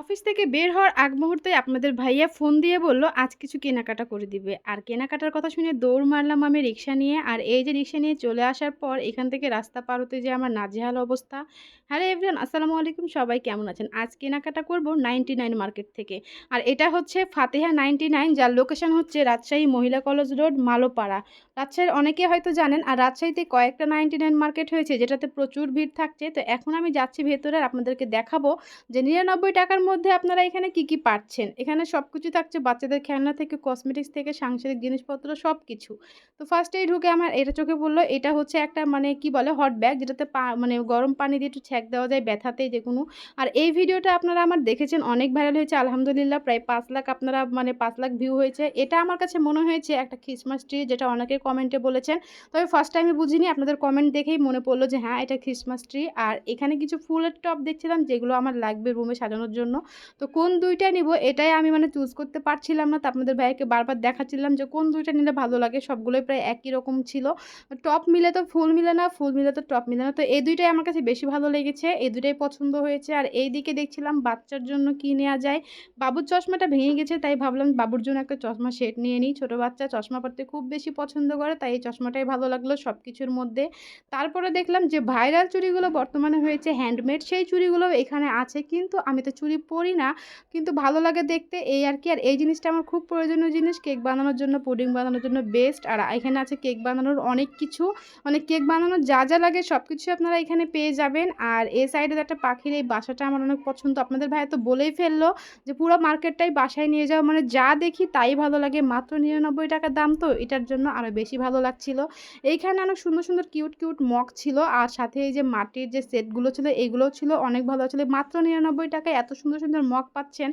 Office থেকে বের হওয়ার আগ মুহূর্তে আপনাদের ভাইয়া ফোন দিয়ে বলল, আজ কিছু কেনাকাটা করে দিবে। আর কেনাকাটার কথা শুনে দৌড় মারলাম আমি রিক্সা নিয়ে। আর এই যে রিক্সা নিয়ে চলে আসার পর এখান থেকে রাস্তা পার হতে যে আমার নাজেহাল অবস্থা। হ্যালো এভরিওয়ান, আসসালামু আলাইকুম, সবাই কেমন আছেন? আজ কেনাকাটা করব নাইনটি নাইন মার্কেট থেকে। আর এটা হচ্ছে ফাতেহা নাইনটি নাইন, যার লোকেশন হচ্ছে রাজশাহী মহিলা কলেজ রোড, মালোপাড়া। রাজশাহীর অনেকে হয়তো জানেন, আর রাজশাহীতে কয়েকটা নাইনটি নাইন মার্কেট হয়েছে, যেটাতে প্রচুর ভিড় থাকছে। তো এখন আমি যাচ্ছি ভেতরে আপনাদেরকে দেখাবো যে নিরানব্বই টাকার মধ্যে আপনারা এখানে কি কি পাচ্ছেন? এখানে সব কিছু থাকছে বাচ্চাদের খেলনা থেকে কসমেটিক্স থেকে, সাংসারিক জিনিসপত্র সব কিছু তো ফার্স্টেই ঢুকে আমার এটা চোখে পড়ল, এটা হচ্ছে একটা মানে কি বলে হট ব্যাগ যেটাতে মানে গরম পানি দিয়ে একটু ছ্যাক দেওয়া যায় ব্যথাতে যে কোনো আর এই ভিডিওটা আপনারা আমার দেখেছেন, অনেক ভাইরাল হয়েছে, আলহামদুলিল্লাহ প্রায় পাঁচ লাখ আপনারা মানে পাঁচ লাখ ভিউ হয়েছে। এটা আমার কাছে মনে হয়েছে একটা খ্রিসমাস ট্রি যেটা অনেকে কমেন্টে বলেছেন। তবে ফার্স্ট টাইমে বুঝিনি, আপনাদের কমেন্ট দেখেই মনে পড়ল যে হ্যাঁ এটা খ্রিসমাস ট্রি আর এখানে কিছু ফুলের টপ দেখছিলাম, যেগুলো আমার লাগবে রুমে সাজানোর জন্য। তো কোন দুইটা নিব এটাই আমি মানে চুজ করতে পারছিলাম না। তো আপনাদের ভাইকে বারবার দেখাচ্ছিলাম যে কোন দুইটা নিলে ভালো লাগে, সবগুলোই প্রায় একই রকম ছিল। টপ মিলে তো ফুল মিলে না ফুল মিলে তো টপ মিলে না। তো এই দুইটাই আমার কাছে বেশি ভালো লেগেছে, এই দুইটাই পছন্দ হয়েছে। আর এই দিকে দেখছিলাম বাচ্চার জন্য কি নেওয়া যায়। বাবুর চশমাটা ভেঙে গেছে, তাই ভাবলাম বাবুর জন্য একটা চশমা সেট নিয়ে নিই। ছোটো বাচ্চা চশমা পরতে খুব বেশি পছন্দ করে, তাই এই চশমাটাই ভালো লাগল সব কিছুর মধ্যে। তারপরে দেখলাম যে ভাইরাল চুড়িগুলো বর্তমানে হয়েছে হ্যান্ডমেড সেই চুড়িগুলো এখানে আছে। কিন্তু আমি তো চুড়ি পরি না, কিন্তু ভালো লাগে দেখতে এই আর কি। আর এই জিনিসটা আমার খুব প্রয়োজনীয় জিনিস, কেক বানানোর জন্য, পুডিং বানানোর জন্য বেস্ট আর এখানে আছে কেক বানানোর অনেক কিছু। মানে কেক বানানোর যা যা লাগে সব কিছু আপনারা এখানে পেয়ে যাবেন। আর এই সাইডে একটা পাখির এই বাসাটা আমার অনেক পছন্দ। আপনাদের ভাই তো বলেই ফেলল যে পুরো মার্কেটটাই বাসায় নিয়ে যাও মানে যা দেখি তাই ভালো লাগে। মাত্র নিরানব্বই টাকার দাম তো, এটার জন্য আরও বেশি ভালো লাগছিল। এইখানে অনেক সুন্দর সুন্দর কিউট কিউট মগ ছিল। আর সাথে এই যে মাটির যে সেটগুলো ছিল এইগুলোও ছিল অনেক ভালো ছিল। মাত্র নিরানব্বই টাকায় এত সুন্দর সুন্দর সুন্দর মগ পাচ্ছেন।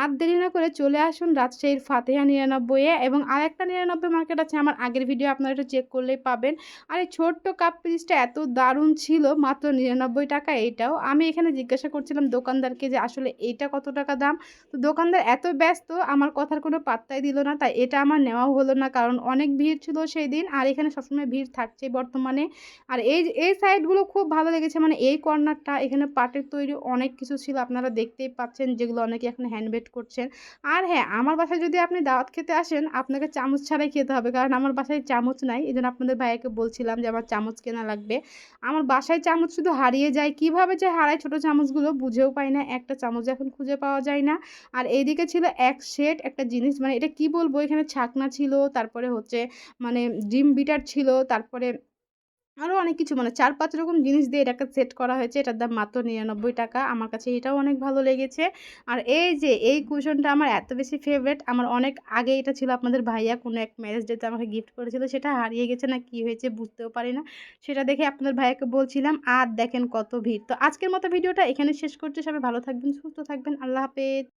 আর দেরি না করে চলে আসুন রাজশাহীর ফাতেহা নিরানব্বইয়ে এবং আর একটা নিরানব্বই মার্কেট আছে আমার আগের ভিডিও আপনারা একটু চেক করলেই পাবেন। আর এই ছোট্ট কাপ পিসটা এত দারুণ ছিল, মাত্র নিরানব্বই টাকা এইটাও আমি এখানে জিজ্ঞাসা করছিলাম দোকানদারকে যে আসলে এইটা কত টাকা দাম? তো দোকানদার এত ব্যস্ত, আমার কথার কোনো পাত্তাই দিল না, তাই এটা আমার নেওয়াও হলো না, কারণ অনেক ভিড় ছিল সেই দিন, আর এখানে সবসময় ভিড় থাকছে বর্তমানে। আর এই এই সাইডগুলো খুব ভালো লেগেছে মানে এই কর্নারটা এখানে পাটের তৈরি অনেক কিছু ছিল, আপনারা দেখতেই পাচ্ছেন, যেগুলো অনেকে এখন হ্যান্ডমেড করছেন। আর হ্যাঁ আমার বাসায় যদি আপনি দাওয়াত খেতে আসেন, আপনাকে চামচ ছাড়াই খেতে হবে। কারণ আমার বাসায় চামচ নাই এই জন্য আপনাদের ভাইয়াকে বলছিলাম যে আমার চামচ কেনা লাগবে। আমার বাসায় চামচ শুধু হারিয়ে যায়, কীভাবে যে হারায় ছোটো চামচগুলো বুঝেও পাই না। একটা চামচ এখন খুঁজে পাওয়া যায় না। আর এইদিকে ছিল এক সেট একটা জিনিস মানে এটা কি বলব? এখানে ছাকনা ছিল, তারপরে হচ্ছে মানে ডিম বিটার ছিল, তারপরে আরও অনেক কিছু মানে চার পাঁচ রকম জিনিস দিয়ে এটাকে সেট করা হয়েছে। এটার দাম মাত্র নিরানব্বই টাকা। আমার কাছে এটাও অনেক ভালো লেগেছে। আর এই যে, এই কুশনটা আমার এত বেশি ফেভারেট আমার অনেক আগে এটা ছিল আপনাদের ভাইয়া কোনো এক ম্যারেজ ডেতে আমাকে গিফট করেছিল, সেটা হারিয়ে গেছে না কি হয়েছে বুঝতেও পারি না। সেটা দেখে আপনাদের ভাইয়াকে বলছিলাম, আর দেখেন কত ভিড়। তো আজকের মতো ভিডিওটা এখানে শেষ করছি। সবাই ভালো থাকবেন, সুস্থ থাকবেন। আল্লাহ হাফেজ।